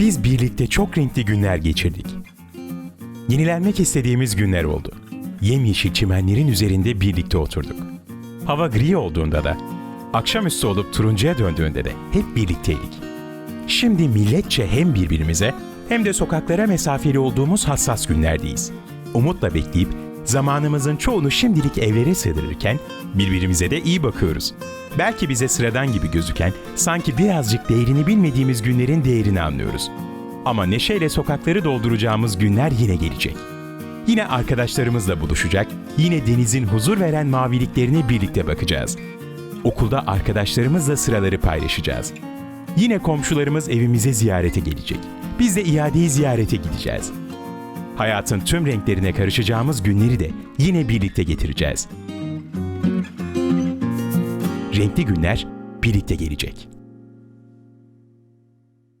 Biz birlikte çok renkli günler geçirdik. Yenilenmek istediğimiz günler oldu. Yemyeşil çimenlerin üzerinde birlikte oturduk. Hava gri olduğunda da, akşamüstü olup turuncuya döndüğünde de hep birlikteydik. Şimdi milletçe hem birbirimize hem de sokaklara mesafeli olduğumuz hassas günlerdeyiz. Umutla bekleyip zamanımızın çoğunu şimdilik evlere sığdırırken birbirimize de iyi bakıyoruz. Belki bize sıradan gibi gözüken, sanki birazcık değerini bilmediğimiz günlerin değerini anlıyoruz. Ama neşeyle sokakları dolduracağımız günler yine gelecek. Yine arkadaşlarımızla buluşacak, yine denizin huzur veren maviliklerine birlikte bakacağız. Okulda arkadaşlarımızla sıraları paylaşacağız. Yine komşularımız evimize ziyarete gelecek. Biz de iadeyi ziyarete gideceğiz. Hayatın tüm renklerine karışacağımız günleri de yine birlikte getireceğiz. Renkli günler birlikte gelecek.